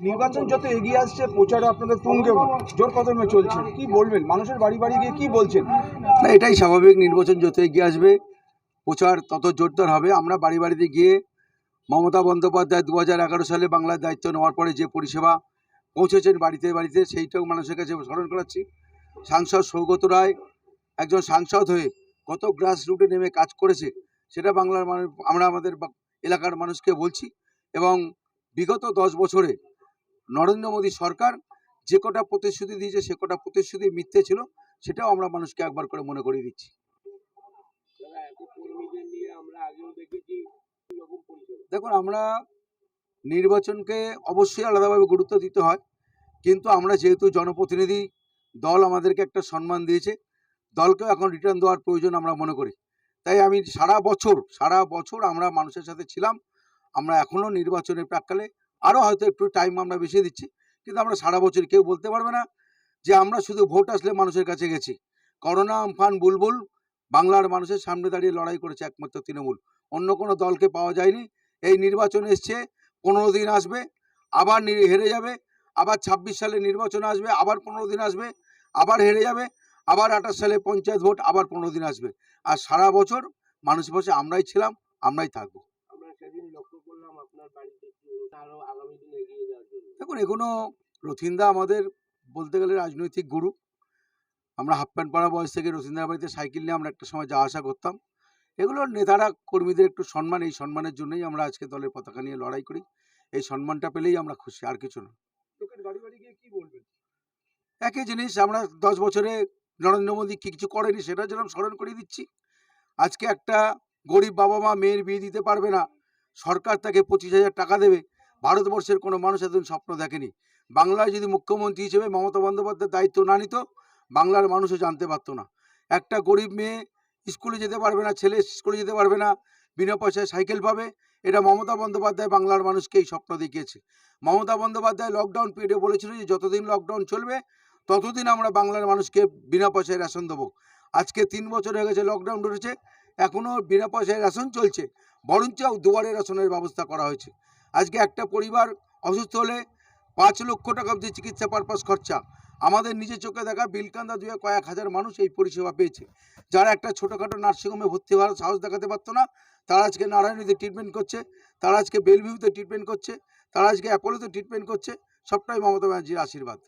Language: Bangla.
নির্বাচন যত এগিয়ে আসছে প্রচারও আপনাদের তুঙ্গে জোর কদমে চলছে। কি বলবেন? মানুষের বাড়ি বাড়ি গিয়ে কি বলছেন? না, এটাই স্বাভাবিক। নির্বাচন যত এগিয়ে আসবে, প্রচার তত জোরদার হবে। আমরা বাড়ি বাড়িতে গিয়ে মমতা বন্দ্যোপাধ্যায় দু হাজার এগারো সালে বাংলার দায়িত্ব নেওয়ার পরে যে পরিষেবা পৌঁছেছেন বাড়িতে বাড়িতে, সেইটাও মানুষের কাছে স্মরণ করাচ্ছি। সাংসদ সৌগত রায় একজন সাংসদ হয়ে কত গ্রাস রুটে নেমে কাজ করেছে, সেটা বাংলার মানুষ আমরা আমাদের এলাকার মানুষকে বলছি। এবং বিগত দশ বছরে নরেন্দ্র মোদী সরকার যে কটা প্রতিশ্রুতি দিয়েছে সে কটা প্রতিশ্রুতি মিথ্যে ছিল সেটাও আমরা মানুষকে একবার করে মনে করিয়ে দিচ্ছি। দেখুন আমরা নির্বাচনকে অবশ্যই আলাদাভাবে গুরুত্ব দিতে হয় কিন্তু আমরা যেহেতু জনপ্রতিনিধি দল আমাদেরকে একটা সম্মান দিয়েছে দলকেও এখন রিটার্ন দেওয়ার প্রয়োজন আমরা মনে করি। তাই আমি সারা বছর সারা বছর আমরা মানুষের সাথে ছিলাম আমরা এখনও নির্বাচনের প্রাককালে আরও হয়তো একটু টাইম আমরা বেশি দিচ্ছি। কিন্তু আমরা সারা বছর কেউ বলতে পারবে না যে আমরা শুধু ভোট আসলে মানুষের কাছে গেছি। করোনা আমফান বুলবুল বাংলার মানুষের সামনে দাঁড়িয়ে লড়াই করেছে একমাত্র তৃণমূল। অন্য কোনো দলকে পাওয়া যায়নি। এই নির্বাচন এসছে, পনেরো দিন আসবে, আবার হেরে যাবে, আবার ছাব্বিশ সালে নির্বাচন আসবে, আবার পনেরো দিন আসবে, আবার হেরে যাবে, আবার আঠাশ সালে পঞ্চায়েত ভোট, আবার পনেরো দিন আসবে। আর সারা বছর মানুষ বসে আমরাই ছিলাম, আমরাই থাকব। দেখুন এগুলো রথিন্দা আমাদের বলতে গেলে রাজনৈতিক গুরু। আমরা হাফ প্যান্ট পরা বয়স থেকে রথিন্দার বাড়িতে সাইকেল নিয়ে আমরা একটা সময় যাওয়া আসা করতাম। এগুলো নেতারা কর্মীদের একটু সম্মান এই সম্মানের জন্যই আমরা আজকে দলের পতাকা নিয়ে লড়াই করি। এই সম্মানটা পেলেই আমরা খুশি আর কিছু না। একই জিনিস আমরা দশ বছরে নরেন্দ্র মোদী কি কিছু করেনি সেটা যেরকম স্মরণ করিয়ে দিচ্ছি। আজকে একটা গরিব বাবা মা মেয়ের বিয়ে দিতে পারবে না সরকার তাকে পঁচিশ হাজার টাকা দেবে। ভারতবর্ষের কোনো মানুষ এতদিন স্বপ্ন দেখেনি। বাংলায় যদি মুখ্যমন্ত্রী হিসেবে মমতা বন্দ্যোপাধ্যায় দায়িত্ব না নিত, বাংলার মানুষও জানতে পারতো না। একটা গরিব মেয়ে স্কুলে যেতে পারবে না, ছেলে স্কুলে যেতে পারবে না, বিনা পয়সায় সাইকেল পাবে, এটা মমতা বন্দ্যোপাধ্যায় বাংলার মানুষকে এই স্বপ্ন দেখিয়েছে। মমতা বন্দ্যোপাধ্যায় লকডাউন পিরিয়ডে বলেছিল যে যতদিন লকডাউন চলবে, ততদিন আমরা বাংলার মানুষকে বিনা পয়সায় রেশন দেবো। আজকে তিন বছর হয়ে গেছে লকডাউন ধরেছে এখনও বিনা পয়সায় রেশন চলছে। বরঞ্চ দুয়ারে রেশনের ব্যবস্থা করা হয়েছে। আজকে একটা পরিবার অসুস্থ হলে পাঁচ লক্ষ টাকা অবধি চিকিৎসা পারপাস খরচা। আমাদের নিজের চোখে দেখা বিলকান্দা দুয়ে কয়েক হাজার মানুষ এই পরিষেবা পেয়েছে। যারা একটা ছোটোখাটো নার্সিংহোমে ভর্তি হওয়ার সাহস দেখাতে পারতো না, তারা আজকে নারায়ণীতে ট্রিটমেন্ট করছে, তারা আজকে বেলভিউতে ট্রিটমেন্ট করছে, তারা আজকে অ্যাপোলোতে ট্রিটমেন্ট করছে। সবটাই মমতা ব্যানার্জির আশীর্বাদ।